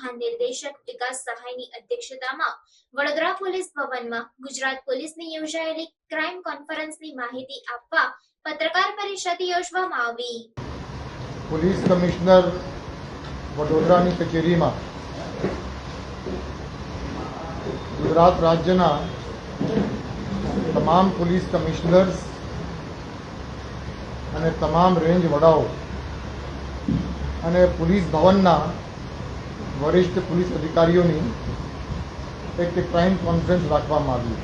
મહાનિર્દેશક વિકાસ સહાયની અધ્યક્ષતામાં વડોદરા પોલીસ ભવનમાં ગુજરાત પોલીસની યોજાયેલી ક્રાઇમ કોન્ફરન્સની માહિતી આપવા પત્રકાર પરિષદ યોજવામાં આવી. પોલીસ કમિશનર વડોદરાની કચેરીમાં ગુજરાત રાજ્યના તમામ પોલીસ કમિશનર્સ અને તમામ રેન્જ વડાઓ અને પોલીસ ભવનના વરિષ્ઠ પોલીસ અધિકારીઓની એક ક્રાઇમ કોન્ફરન્સ રાખવામાં આવી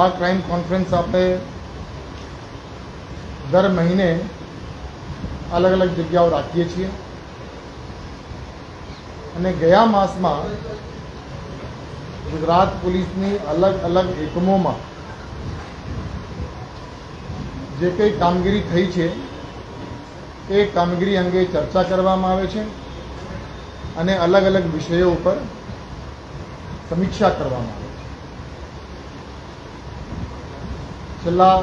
આ ક્રાઇમ કોન્ફરન્સ આપણે દર મહિને અલગ અલગ જગ્યાઓ રાખીએ છીએ. અને ગયા માસમાં ગુજરાત પોલીસની અલગ અલગ એકમોમાં જે કંઈ કામગીરી થઈ છે, એ કામગીરી અંગે ચર્ચા કરવામાં આવે છે. અને અલગ અલગ વિષયો ઉપર સમીક્ષા કરવામાં આવે છે. છેલ્લા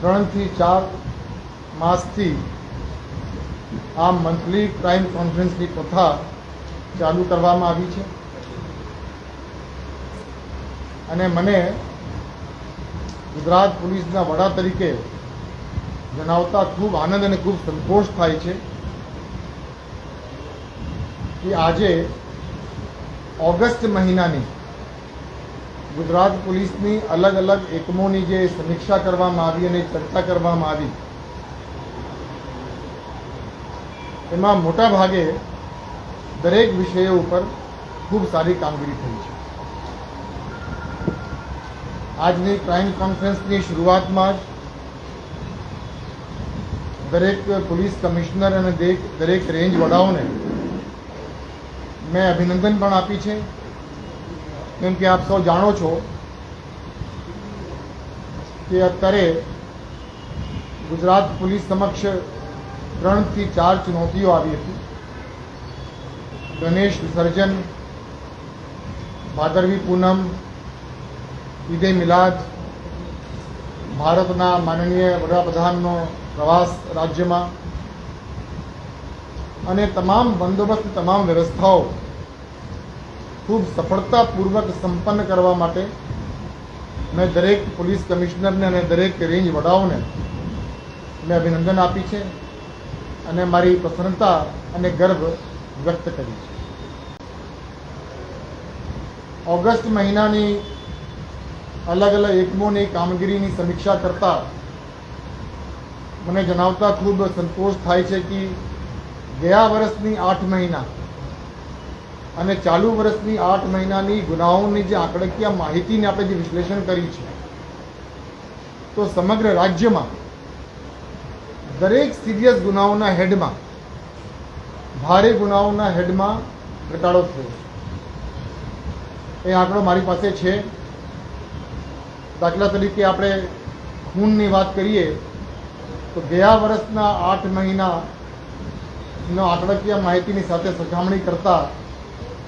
ત્રણથી ચાર માસથી આ મંથલી ક્રાઇમ કોન્ફરન્સની પ્રથા ચાલુ કરવામાં આવી છે. અને મને ગુજરાત પોલીસના વડા તરીકે જણાવતા ખૂબ આનંદ અને ખૂબ સંતોષ થાય છે. કે આજે ઓગસ્ટ મહિનાની ગુજરાત પોલીસની અલગ અલગ એકમોની જે સમીક્ષા કરવામાં આવી અને ચર્ચા કરવામાં આવી, એમાં મોટા ભાગે દરેક વિષયો ઉપર ખૂબ સારી કામગીરી થઈ છે. આજની ક્રાઇમ કોન્ફરન્સની શરૂઆતમાં જ દરેક પોલીસ કમિશનર અને દરેક રેન્જ વડાઓને મેં અભિનંદન પણ આપી છે. કેમ કે આપ સૌ જાણો છો કે અત્યારે ગુજરાત પોલીસ સમક્ષ ત્રણથી ચાર ચુનૌતીઓ આવી હતી. ગણેશ, વિસર્જન, ભાદરવી પૂનમ ઈદે મિલાદ, ભારતના માનનીય વડાપ્રધાનનો પ્રવાસ રાજ્યમાં. અને તમામ બંદોબસ્ત, તમામ વ્યવસ્થાઓ ખૂબ સફળતાપૂર્વક સંપન્ન કરવા માટે મેં દરેક પોલીસ કમિશનરને અને દરેક રેન્જ વડાઓને મેં અભિનંદન આપી છે અને મારી પ્રસન્નતા અને ગર્વ વ્યક્ત કરી છે. ઓગસ્ટ મહિનાની અલગ અલગ એકમોની કામગીરીની સમીક્ષા કરતા મને જણાવતા ખૂબ સંતોષ થાય છે કે ગયા વર્ષની આઠ મહિના અને ચાલુ વર્ષની આઠ મહિનાની ગુનાઓની જે આંકડાકીય માહિતીને આપણે જે વિશ્લેષણ કરી છે, તો સમગ્ર રાજ્યમાં દરેક સિરિયસ ગુનાઓના હેડમાં ભારે ગુનાઓના હેડમાં ઘટાડો થયો છે. એ આંકડો મારી પાસે છે. દાખલા તરીકે આપણે ખૂનની વાત કરીએ, તો ગયા વર્ષના આઠ મહિનાનો આંકડાકીય માહિતીની સાથે સરખામણી કરતા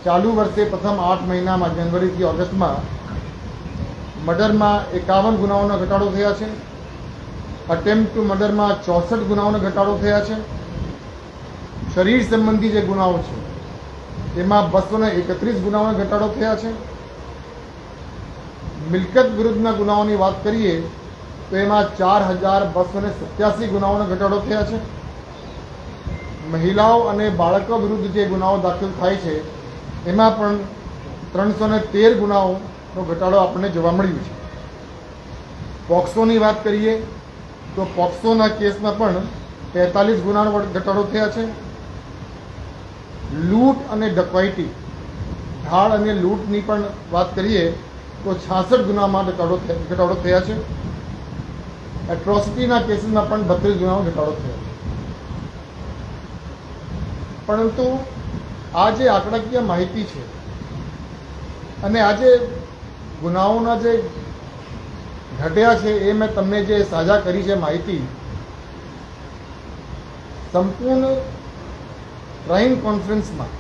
ચાલુ વર્ષે પ્રથમ આઠ મહિનામાં જાન્યુઆરીથી ઓગસ્ટમાં મર્ડરમાં એકાવન ગુનાઓનો ઘટાડો થયા છે. અટેમ્પ ટુ મર્ડરમાં ચોસઠ ગુનાઓનો ઘટાડો થયા છે. શરીર સંબંધી જે ગુનાઓ છે તેમાં બસોને એકત્રીસ ગુનાઓનો ઘટાડો થયા છે. મિલકત વિરુદ્ધના ગુનાઓની વાત કરીએ, તો એમાં ચાર હજાર બસો સત્યાસી ગુનાઓનો ઘટાડો થયા છે. મહિલાઓ અને બાળકો વિરુદ્ધ જે ગુનાઓ દાખલ થાય છે એમાં પણ ત્રણસો ને તેર ગુનાઓનો ઘટાડો આપણને જોવા મળ્યું છે. પોક્સોની વાત કરીએ તો પોક્સોના કેસમાં પણ તેતાલીસ ગુનાનો ઘટાડો થયા છે. લૂંટ અને ડકવાઇટી ઢાળ અને લૂંટની પણ વાત કરીએ તો છાસઠ ગુનામાં ઘટાડો ઘટાડો થયા છે. એટ્રોસિટીના કેસીસમાં પણ બત્રીસ ગુનાનો ઘટાડો થયો છે. પરંતુ આ જે આંકડાકીય માહિતી છે. અને આ જે ગુનાઓના જે ઘટ્યા છે એ મેં તમને જે સાજા કરી છે માહિતી, સંપૂર્ણ ક્રાઇમ કોન્ફરન્સમાં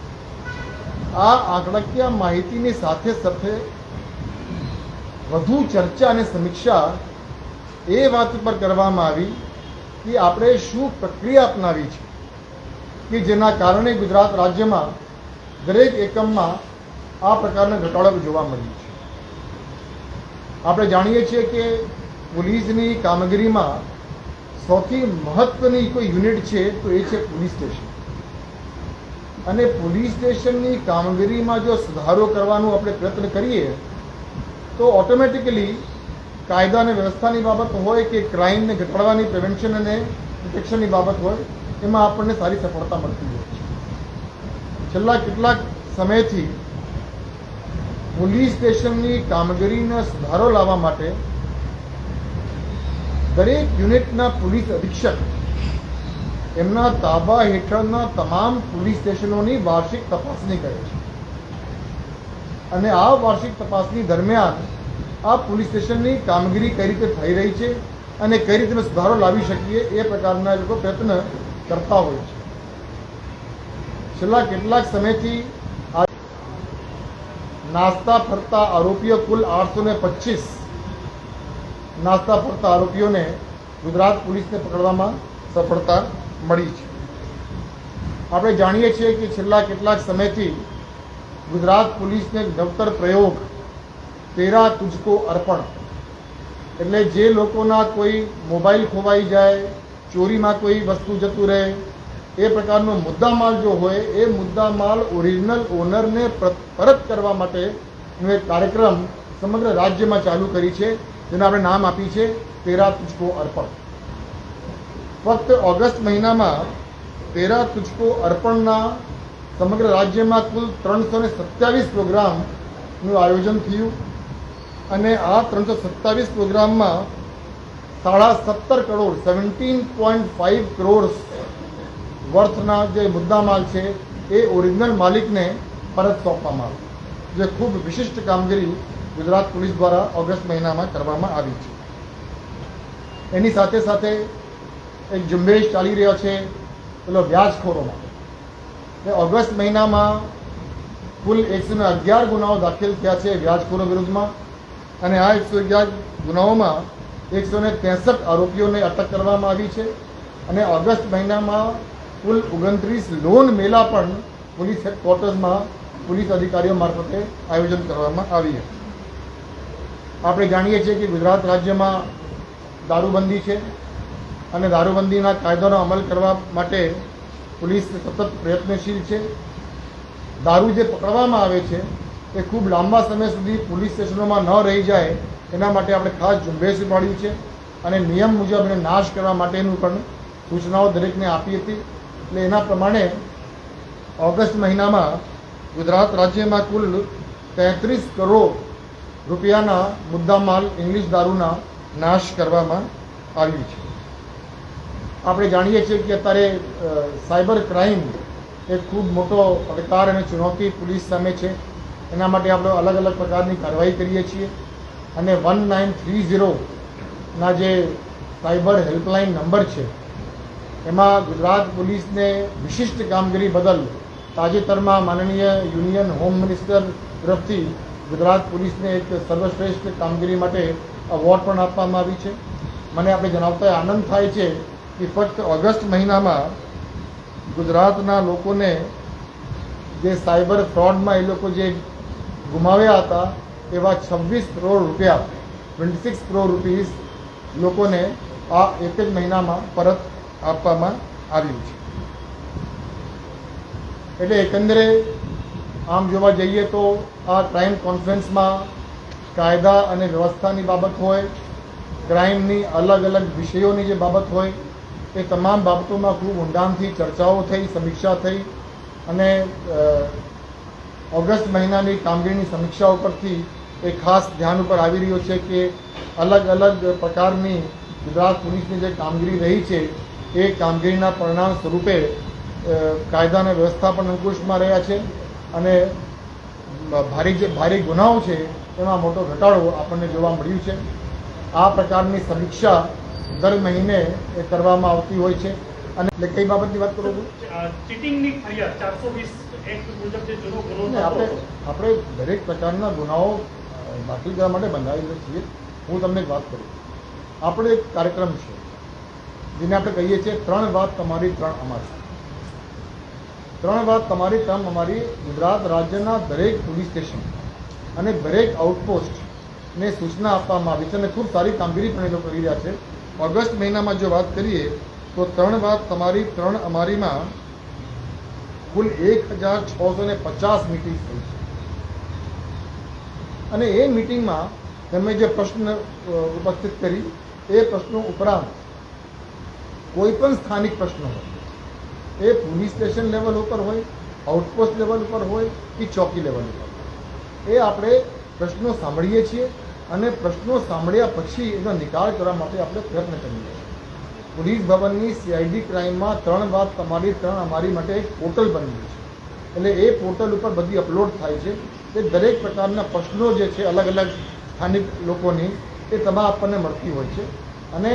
આ આંકડાકીય માહિતીની સાથે સાથે વધુ ચર્ચા અને સમીક્ષા એ વાત પર કરવામાં આવી કે આપણે શું પ્રક્રિયા અપનાવી છે કે જેના કારણે ગુજરાત રાજ્યમાં દરેક એકમમાં આ પ્રકારના ઘટાડો જોવા મળ્યો છે. આપણે જાણીએ છીએ કે પોલીસની કામગીરીમાં સૌથી મહત્વની કોઈ યુનિટ છે તો એ છે પોલીસ સ્ટેશન. અને પોલીસ સ્ટેશનની કામગીરીમાં જો સુધારો કરવાનો આપણે પ્રયત્ન કરીએ, તો ઓટોમેટિકલી કાયદા અને વ્યવસ્થાની બાબત હોય કે ક્રાઇમને ઘટાડવાની, પ્રિવેન્શન અને પ્રોટેક્શનની બાબત હોય, એમાં આપણને સારી સફળતા મળતી હોય છે. છેલ્લા કેટલાક સમયથી પોલીસ સ્ટેશનની કામગીરીનો સુધારો લાવવા માટે દરેક યુનિટના પોલીસ અધિક્ષક એમના તાબા હેઠળના તમામ પોલીસ સ્ટેશનોની વાર્ષિક તપાસણી કરે છે. અને આ વાર્ષિક તપાસણી દરમિયાન આ પોલીસ સ્ટેશનની કામગીરી કઈ રીતે થઈ રહી છે અને કઈ રીતે સુધારો લાવી શકીએ એ પ્રકારના લોકો પ્રયત્ન કરતા હોય છે. છેલ્લા કેટલાક સમયથી નાસ્તા ફરતા આરોપીઓ કુલ આઠસો ને પચીસ નાસ્તા ફરતા આરોપીઓને ગુજરાત પોલીસને પકડવામાં સફળતા મળી છે. આપણે જાણીએ છીએ કે છેલ્લા કેટલાક સમયથી ગુજરાત પોલીસને નવતર પ્રયોગ તેરા તુજકો અર્પણ, એટલે જે લોકોના કોઈ મોબાઈલ ખોવાઈ જાય, ચોરીમાં કોઈ વસ્તુ જતું રહે એ પ્રકારનો મુદ્દામાલ જો હોય, એ મુદ્દામાલ ઓરિજિનલ ઓનરને પર- પરત કરવા માટેનો એક કાર્યક્રમ સમગ્ર રાજ્યમાં ચાલુ કરી છે, જેને આપણે નામ આપી છે, તેરા તુચકો અર્પણ. ફક્ત ઓગસ્ટ મહિનામાં તેરા તુચકો અર્પણના સમગ્ર રાજ્યમાં કુલ ત્રણસો ને સત્યાવીસ પ્રોગ્રામનું આયોજન થયું અને આ ત્રણસો સત્તાવીસ પ્રોગ્રામમાં સાડા સત્તર crore seventeen point five crore વર્થના જે મુદ્દામાલ છે, એ ઓરિજિનલ માલિકને પરત સોંપવામાં આવ્યો જે ખૂબ વિશિષ્ટ કામગીરી ગુજરાત પોલીસ દ્વારા ઓગસ્ટ મહિનામાં કરવામાં આવી છે. એની સાથે સાથે એક ઝુંબેશ ચાલી રહ્યો છે, પેલો વ્યાજખોરોમાં. એ ઓગસ્ટ મહિનામાં કુલ એકસો અગિયાર ગુનાઓ દાખલ થયા છે વ્યાજખોરો વિરુદ્ધમાં અને આ એકસો અગિયાર ગુનાઓમાં એકસો ને ત્રેસઠ આરોપીઓને અટક કરવામાં આવી છે અને ઓગસ્ટ મહિનામાં કુલ ઓગણત્રીસ લોન મેલા પણ પોલીસ હેડક્વાર્ટર્સમાં પોલીસ અધિકારીઓ મારફતે આયોજન કરવામાં આવી હતી આપણે જાણીએ છીએ કે ગુજરાત રાજ્યમાં દારૂબંધી છે અને દારૂબંધીના કાયદાનો અમલ કરવા માટે પોલીસ સતત પ્રયત્નશીલ છે. દારૂ જે પકડવામાં આવે છે એ ખૂબ લાંબા સમય સુધી પોલીસ સ્ટેશનોમાં ન રહી જાય એના માટે આપણે ખાસ ઝુંબેશ ઉપાડ્યું છે અને નિયમ મુજબ એને નાશ કરવા માટેનું પણ સૂચનાઓ દરેકને આપી હતી. એટલે એના પ્રમાણે ઓગસ્ટ મહિનામાં ગુજરાત રાજ્યમાં કુલ તેત્રીસ કરોડ રૂપિયાના મુદ્દામાલ ઇંગ્લિશ દારૂના નાશ કરવામાં આવ્યું છે. આપણે જાણીએ છીએ કે અત્યારે સાયબર ક્રાઇમ એ ખૂબ મોટો પડકાર અને ચુનૌતી પોલીસ સામે છે. એના માટે આપણે અલગ અલગ પ્રકારની કાર્યવાહી કરીએ છીએ અને વન નાઇન થ્રી ઝીરોના જે સાયબર હેલ્પલાઇન નંબર છે એમાં ગુજરાત પોલીસને વિશિષ્ટ કામગીરી બદલ તાજેતરમાં માનનીય યુનિયન હોમ મિનિસ્ટર તરફથી ગુજરાત પોલીસને એક સર્વશ્રેષ્ઠ કામગીરી માટે અવોર્ડ પણ આપવામાં આવી છે. મને આપણે જણાવતા આનંદ થાય છે કે ફક્ત ઓગસ્ટ મહિનામાં ગુજરાતના લોકોને જે સાયબર ફ્રોડમાં એ લોકો જે ગુમાવ્યા હતા, એવા છવ્વીસ કરોડ રૂપિયા ટ્વેન્ટી સિક્સ કરોડ રૂપીસ લોકોને આ એક જ મહિનામાં પરત આપવામાં આવ્યું છે. એટલે એકંદરે આમ જોવા જઈએ તો આ ક્રાઇમ કોન્ફરન્સમાં કાયદા અને વ્યવસ્થાની બાબત હોય ક્રાઇમની અલગ અલગ વિષયોની જે બાબત હોય, એ તમામ બાબતોમાં ખૂબ ઊંડાણથી ચર્ચાઓ થઈ, સમીક્ષા થઈ અને ઓગસ્ટ મહિનાની કામગીરીની સમીક્ષા ઉપરથી એ ખાસ ધ્યાન ઉપર આવી રહ્યો છે કે અલગ અલગ પ્રકારની ગુજરાત પોલીસની જે કામગીરી રહી છે એ કામગીરીના પરિણામ સ્વરૂપે કાયદાના કાયદા અને વ્યવસ્થા પણ અંકુશમાં રહ્યા છે અને ભારે જે ભારે ગુનાઓ છે એમાં મોટો ઘટાડો આપણને જોવા મળ્યું છે. આ પ્રકારની સમીક્ષા દર મહિને એ કરવામાં આવતી હોય છે. અને એટલે કઈ બાબતની વાત કરું છું? આપણે આપણે દરેક પ્રકારના ગુનાઓ દાખલ કરવા માટે બંધાયેલા છીએ. હું તમને એક વાત કરું. આપણે એક કાર્યક્રમ છે. જેને આપણે કહીએ છીએ ત્રણ વાત તમારી, ત્રણ અમારી. ત્રણ વાત તમારી, ત્રણ અમારી ગુજરાત રાજ્યના દરેક પોલીસ સ્ટેશન અને દરેક આઉટપોસ્ટને સૂચના આપવામાં આવી છે અને ખૂબ સારી કામગીરી પણ એ લોકો કરી રહ્યા છે. ઓગસ્ટ મહિનામાં જો વાત કરીએ, તો ત્રણ વાત તમારી, ત્રણ અમારીમાં કુલ એક હજાર છસો ને પચાસ મિટિંગ થઈ છે. અને એ મિટિંગમાં તમે જે પ્રશ્ન ઉપસ્થિત કરી, એ પ્રશ્નો ઉપરાંત કોઈ પણ સ્થાનિક પ્રશ્ન હોય. એ પોલીસ સ્ટેશન લેવલ ઉપર હોય આઉટપોસ્ટ લેવલ ઉપર હોય કે ચોકી લેવલ ઉપર એ આપણે પ્રશ્નો સાંભળીએ છીએ અને પ્રશ્નો સાંભળ્યા પછી એનો નિકાલ કરવા માટે આપણે પ્રયત્ન કરીએ છીએ. પોલીસ ભવનની સીઆઈડી ક્રાઇમમાં ત્રણ વાત તમારી ત્રણ અમારી માટે એક પોર્ટલ બની છે. એટલે એ પોર્ટલ ઉપર બધી અપલોડ થાય છે. તે દરેક પ્રકારના પ્રશ્નો જે છે અલગ અલગ સ્થાનિક લોકોની, એ તમામ આપણને મળતી હોય છે. અને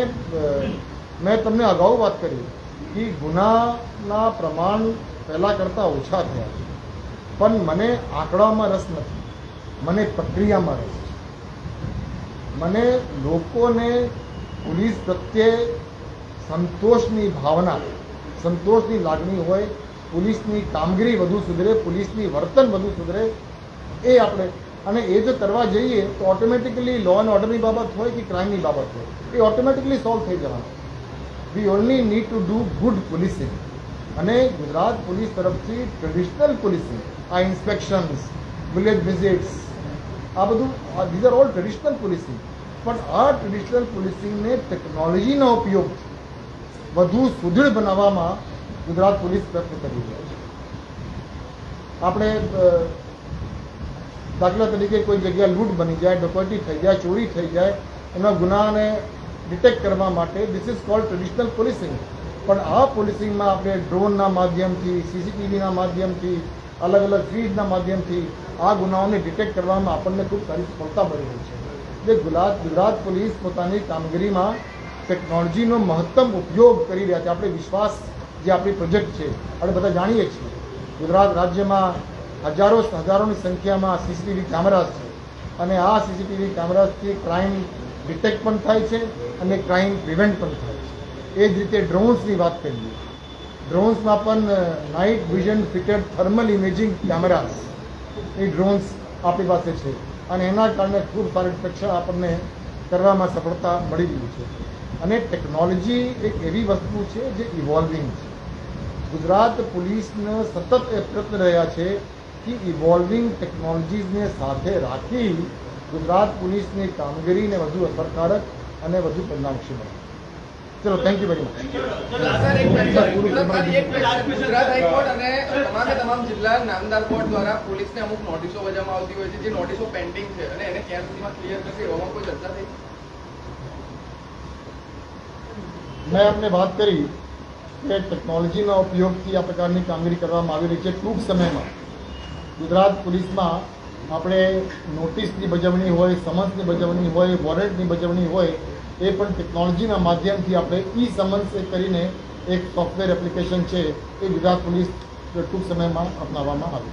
મેં તમને અગાઉ વાત કરી કે ગુનાના પ્રમાણ પહેલાં કરતાં ઓછા થયા છે. પણ મને આંકડામાં રસ નથી. મને પ્રક્રિયામાં રસ છે. મને લોકોને પોલીસ પ્રત્યે સંતોષની ભાવના, સંતોષની લાગણી હોય, પોલીસની કામગીરી વધુ સુધરે, પોલીસની વર્તન વધુ સુધરે, એ આપણે, અને એ જો કરવા જઈએ તો ઓટોમેટિકલી લો એન્ડ ઓર્ડરની બાબત હોય કે ક્રાઇમની બાબત હોય, એ ઓટોમેટિકલી સોલ્વ થઈ જવાનું. We only need to do good policing અને ગુજરાત પોલીસ તરફથી ટ્રેડિશનલ પોલીસિંગ આ ઇન્સ્પેક્શન્સ વિલેજ વિઝિટ્સ આ બધું these are all traditional policing પણ આ ટ્રેડિશનલ પોલીસિંગને ટેકનોલોજીનો ઉપયોગ વધુ સુદૃઢ બનાવવામાં ગુજરાત પોલીસ પ્રયત્ન કરી રહ્યા છે. આપણે દાખલા તરીકે કોઈ જગ્યા લૂંટ બની જાય ડકોટી થઈ જાય, ચોરી થઈ જાય, એના ગુનાને ડિટેક્ટ કરવા માટે this is called traditional policing પણ આ પોલીસિંગમાં આપણે ડ્રોનના માધ્યમથી સીસીટીવીના માધ્યમથી અલગ અલગ ફીડના માધ્યમથી આ ગુનાઓને ડિટેક્ટ કરવામાં આપણને ખૂબ સારી સફળતા મળી રહી છે. એટલે ગુજરાત ગુજરાત પોલીસ પોતાની કામગીરીમાં ટેકનોલોજીનો મહત્તમ ઉપયોગ કરી રહ્યા છે. આપણે વિશ્વાસ જે આપણી પ્રોજેક્ટ છે, આપણે બધા જાણીએ છીએ. ગુજરાત રાજ્યમાં હજારો, હજારોની સંખ્યામાં સીસીટીવી કેમેરાઝ છે. અને આ સીસીટીવી કેમેરાઝથી ક્રાઇમ ડિટેક્ટ પણ થાય છે અને ક્રાઇમ પ્રિવેન્ટ પણ થાય છે. એ જ રીતે ડ્રોન્સની વાત કરીએ. ડ્રોન્સમાં પણ night vision fitted thermal imaging cameras એ ડ્રોન્સ આપણી પાસે છે. અને એના કારણે ખૂબ સારી પરીક્ષા આપણને કરવામાં સફળતા મળી રહી છે. અને ટેકનોલોજી એક એવી વસ્તુ છે જે ઇવોલ્વિંગ છે. ગુજરાત પોલીસને સતત એ પ્રયત્ન રહ્યા છે કે ઇવોલ્વિંગ ટેકનોલોજીસને સાથે રાખી ગુજરાત પોલીસની કામગીરીને વધુ અસરકારક અને વધુ પરિણામક્ષી બને ચલો થેન્ક યુ વેરી મચ તમામે તમામ જિલ્લા નામદાર કોર્ટ દ્વારા પોલીસને અમુક નોટિસો બજાવવામાં આવતી હોય છે જે નોટિસો પેન્ડિંગ છે અને એને ક્યાં સુધીમાં ક્લિયર થશે એવામાં કોઈ ચર્ચા થઈ? મેં આપને વાત કરી કે ટેકનોલોજીના ઉપયોગથી આ પ્રકારની કામગીરી કરવામાં આવી રહી છે ટૂંક સમયમાં. ગુજરાત પોલીસમાં આપણે નોટિસની બજવણી હોય, સમન્સની બજવણી હોય વોરંટની બજવણી હોય, એ પણ ટેકનોલોજીના માધ્યમથી આપણે ઈ સમન્સ કરીને એક સોફ્ટવેર એપ્લિકેશન છે એ ગુજરાત પોલીસ ટૂંક સમયમાં અપનાવવામાં આવી.